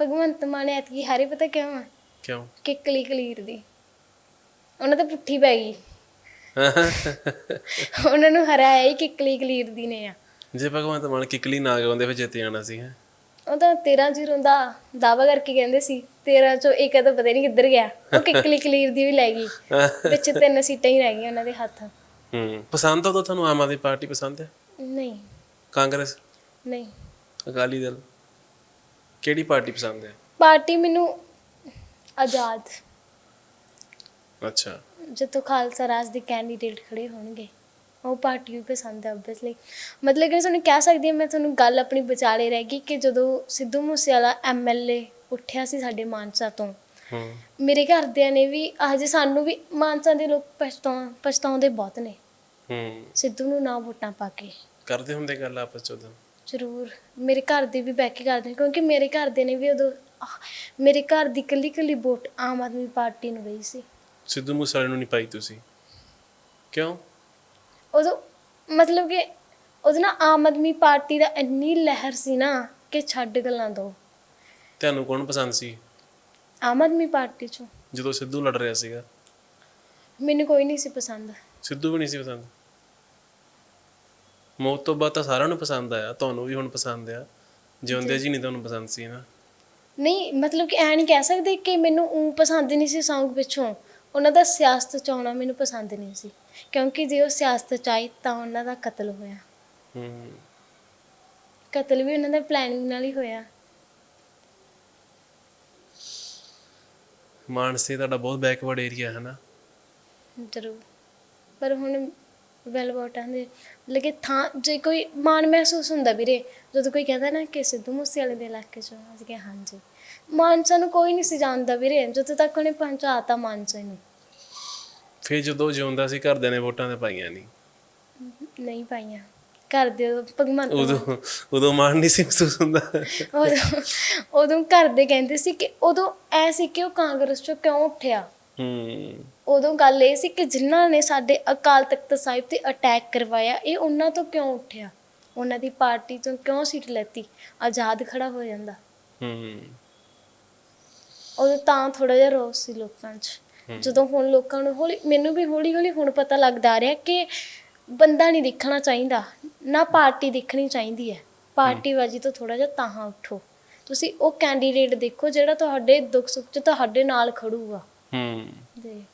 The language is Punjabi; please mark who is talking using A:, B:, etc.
A: ਭਗਵੰਤ ਮਾਨ ਐਤਕੀ ਹਾਰੇ ਪਤਾ ਕਿਉਂ ਆ?
B: ਕਿਉਂ?
A: ਕਿੱਕਲੀ ਕਲੀਰ ਦੀ। ਉਹਨਾਂ ਤਾਂ ਪੁੱਠੀ ਪੈ ਗਈ। ਉਹਨਾਂ ਨੂੰ ਹਰਾਇਆ ਹੀ ਕਿੱਕਲੀ ਕਲੀਰ ਦੀ ਨੇ ਆ।
B: ਜੇ ਭਗਵੰਤ ਮਾਨ ਕਿਕਲੀ ਨਾ ਗਾਉਂਦੇ ਫਿਰ ਜਿੱਤ ਜਾਣਾ ਸੀ ਹੈ?
A: ਉਹ ਤਾਂ 13 ਜ਼ੀਰੋ ਦਾ ਦਾਵਾ ਕਰਕੇ ਕਹਿੰਦੇ ਸੀ 13 ਚੋਂ ਇੱਕ ਤਾਂ ਪਤਾ ਨਹੀਂ ਕਿੱਧਰ ਗਿਆ। ਉਹ ਕਿੱਕਲੀ ਕਲੀਰ ਦੀ ਵੀ ਲੈ ਗਈ। ਵਿੱਚ ਤਿੰਨ ਸੀਟਾਂ ਹੀ ਰਹਿ ਗਈਆਂ ਉਹਨਾਂ ਦੇ ਹੱਥ।
B: ਹੂੰ ਪਸੰਦ ਆ ਤਾਂ ਤੁਹਾਨੂੰ ਆਮ ਆਦਮੀ ਪਾਰਟੀ ਪਸੰਦ ਹੈ?
A: ਨਹੀਂ।
B: ਕਾਂਗਰਸ?
A: ਨਹੀਂ।
B: ਅਕਾਲੀ ਦਲ? ਕਿਹੜੀ ਪਾਰਟੀ ਪਸੰਦ ਹੈ?
A: ਪਾਰਟੀ ਮੈਨੂੰ ਆਜ਼ਾਦ।
B: ਅੱਛਾ।
A: ਜਦੋਂ ਖਾਲਸਾ ਰਾਜ ਦੇ ਕੈਂਡੀਡੇਟ ਖੜੇ ਹੋਣਗੇ ਉਹ ਪਾਰਟੀ ਵੀ ਪਸੰਦ ਹੈ ਆਬਵੀਅਸਲੀ ਮਤਲਬ ਕਿ ਤੁਹਾਨੂੰ ਕਹਿ ਸਕਦੀ ਹਾਂ ਮੈਂ ਤੁਹਾਨੂੰ ਗੱਲ ਆਪਣੀ ਵਿਚਾਲੇ ਰਹਿ ਗਈ ਕਿ ਜਦੋਂ ਸਿੱਧੂ ਮੂਸੇਵਾਲਾ ਐਮਐਲਏ ਉੱਠਿਆ ਸੀ ਸਾਡੇ ਮਾਨਸਾ ਤੋਂ ਮੇਰੇ ਘਰਦਿਆਂ ਨੇ ਵੀ ਅਜੇ ਸਾਨੂੰ ਵੀ ਮਾਨਸਾ ਦੇ ਲੋਕ ਪਛਤਾਉ ਪਛਤਾਉਂਦੇ ਬਹੁਤ ਨੇ।
B: ਹੂੰ।
A: ਸਿੱਧੂ ਨੂੰ ਨਾ ਵੋਟਾਂ ਪਾ ਕੇ।
B: ਕਰਦੇ ਹੁੰਦੇ ਗੱਲ ਆਪਸ ਚ ਉਦੋਂ?
A: ਜ਼ਰੂਰ ਮੇਰੇ ਘਰ ਦੇ ਵੀ ਬਹਿ ਕੇ ਕਰਦੇ ਨੇ ਕਿਉਂਕਿ ਮੇਰੇ ਘਰ ਦੇ ਨੇ ਵੀ ਉਦੋਂ ਆਹ, ਮੇਰੇ ਘਰ ਦੀ ਕੱਲੀ ਕੱਲੀ ਵੋਟ ਆਮ ਆਦਮੀ ਪਾਰਟੀ ਨੂੰ ਗਈ ਸੀ।
B: ਸਿੱਧੂ ਮੂਸੇਵਾਲੇ ਨੂੰ ਨਹੀਂ ਪਾਈ ਤੁਸੀਂ? ਕਿਉਂ?
A: ਉਦੋਂ ਮਤਲਬ ਕਿ ਉਦੋਂ ਨਾ ਆਮ ਆਦਮੀ ਪਾਰਟੀ ਦਾ ਇੰਨੀ ਲਹਿਰ ਸੀ ਨਾ ਕਿ ਛੱਡ ਗੱਲਾਂ ਦੋ।
B: ਤੁਹਾਨੂੰ ਕੌਣ ਪਸੰਦ ਸੀ?
A: ਆਮ ਆਦਮੀ ਪਾਰਟੀ ਚੋਂ।
B: ਜਦੋਂ ਸਿੱਧੂ ਲੜ ਰਿਹਾ ਸੀਗਾ।
A: ਮੈਨੂੰ ਕੋਈ ਨਹੀਂ ਸੀ ਪਸੰਦ।
B: ਸਿੱਧੂ ਵੀ ਨਹੀਂ ਸੀ ਪਸੰਦ? ਮੌਤ ਤੋਂ ਬਾਅਦ ਤਾਂ ਸਾਰਿਆਂ ਨੂੰ ਪਸੰਦ ਆਇਆ ਤੁਹਾਨੂੰ ਵੀ ਹੁਣ ਪਸੰਦ ਆ। ਜਿਉਂਦੇ ਜੀ ਨਹੀਂ ਤੁਹਾਨੂੰ ਪਸੰਦ ਸੀ ਨਾ।
A: ਨਹੀਂ ਮਤਲਬ ਕਿ ਐ ਨਹੀਂ ਕਹਿ ਸਕਦੇ ਕਿ ਮੈਨੂੰ ਉਹ ਪਸੰਦ ਨਹੀਂ ਸੀ Song ਪਿੱਛੋਂ। ਉਹਨਾਂ ਦਾ ਸਿਆਸਤ ਚ ਆਉਣਾ ਮੈਨੂੰ ਪਸੰਦ ਨਹੀਂ ਸੀ। ਕਿਉਂਕਿ ਜੇ ਉਹ ਸਿਆਸਤ ਚ ਆਈ ਤਾਂ ਉਹਨਾਂ ਦਾ ਕਤਲ ਹੋਇਆ।
B: ਹੂੰ।
A: ਕਤਲ ਵੀ ਉਹਨਾਂ ਦਾ ਪਲੈਨਿੰਗ ਨਾਲ ਹੀ ਹੋਇਆ।
B: ਮਾਨਸੇ ਤੁਹਾਡਾ ਬਹੁਤ ਬੈਕਵਰਡ ਏਰੀਆ ਹੈ ਨਾ।
A: ਜ਼ਰੂਰ। ਪਰ ਹੁਣ ਵੈਲ ਵੋਟਾਂ ਦੇ ਲਗੇ ਥਾਂ ਜੇ ਕੋਈ ਮਾਣ ਮਹਿਸੂਸ ਹੁੰਦਾ ਵੀਰੇ ਜਦੋਂ ਕੋਈ ਕਹਿੰਦਾ ਨਾ ਕਿ ਸਿੱਧੂ ਮੂਸੇਵਾਲੇ ਦੇ ਇਲਾਕੇ ਚੋਂ ਅਸੀਂ ਕਿ ਹਾਂਜੀ। ਮਾਨਸਾ ਨੂੰ ਕੋਈ ਨਹੀਂ ਸੀ ਜਾਣਦਾ ਵੀਰੇ ਜਦੋਂ ਤੱਕ ਉਹਨੇ ਪਹੁੰਚਾਤਾ ਮਾਨਸਾ ਨੂੰ
B: ਫਿਰ ਜਦੋਂ ਜਿਉਂਦਾ ਸੀ ਘਰਦਿਆਂ ਨੇ ਵੋਟਾਂ ਤੇ ਪਾਈਆਂ ਨਹੀਂ
A: ਨਹੀਂ ਪਾਈਆਂ। ਘਰ ਦੇ ਮਾਨ-
B: ਉਦੋਂ ਉਦੋਂ ਮਾਣ ਨਹੀਂ ਸੀ ਮਹਿਸੂਸ ਹੁੰਦਾ।
A: ਉਦੋਂ ਉਦੋਂ ਘਰ ਦੇ ਕਹਿੰਦੇ ਸੀ ਕਿ ਉਦੋਂ ਐ ਸੀ ਕਿ ਉਹ ਕਾਂਗਰਸ ਚੋਂ ਕਿਉਂ ਉੱਠਿਆ?
B: ਹੂੰ।
A: ਉਦੋਂ ਗੱਲ ਇਹ ਸੀ ਕਿ ਜਿਨ੍ਹਾਂ ਨੇ ਸਾਡੇ ਅਕਾਲ ਤਖਤ ਸਾਹਿਬ ਤੇ ਅਟੈਕ ਕਰਵਾਇਆ ਇਹ ਉਹਨਾਂ ਤੋਂ ਕਿਉਂ ਉੱਠਿਆ? ਉਹਨਾਂ ਦੀ ਪਾਰਟੀ ਤੋਂ ਕਿਉਂ ਸੀਟ ਲੈਤੀ? ਆਜ਼ਾਦ ਖੜਾ ਹੋ ਜਾਂਦਾ।
B: ਹੂੰ
A: ਉਦੋਂ ਤਾਂ ਥੋੜਾ ਜਿਹਾ ਰੋਸ ਸੀ ਲੋਕਾਂ 'ਚ। ਜਦੋਂ ਹੁਣ ਲੋਕਾਂ ਨੂੰ ਹੌਲੀ ਮੈਨੂੰ ਵੀ ਹੌਲੀ ਹੌਲੀ ਹੁਣ ਪਤਾ ਲੱਗਦਾ ਆ ਰਿਹਾ ਕਿ ਬੰਦਾ ਨਹੀਂ ਦੇਖਣਾ ਚਾਹੀਦਾ ਨਾ ਪਾਰਟੀ ਦੇਖਣੀ ਚਾਹੀਦੀ ਹੈ। ਪਾਰਟੀਬਾਜ਼ੀ ਤੋਂ ਥੋੜਾ ਜਿਹਾ ਤਾਹਾਂ ਉੱਠੋ। ਤੁਸੀਂ ਉਹ ਕੈਂਡੀਡੇਟ ਦੇਖੋ ਜਿਹੜਾ ਤੁਹਾਡੇ ਦੁੱਖ ਸੁੱਖ 'ਚ ਤੁਹਾਡੇ ਨਾਲ ਖੜੂਗਾ।
B: ਹੂੰ।
A: ਜੀ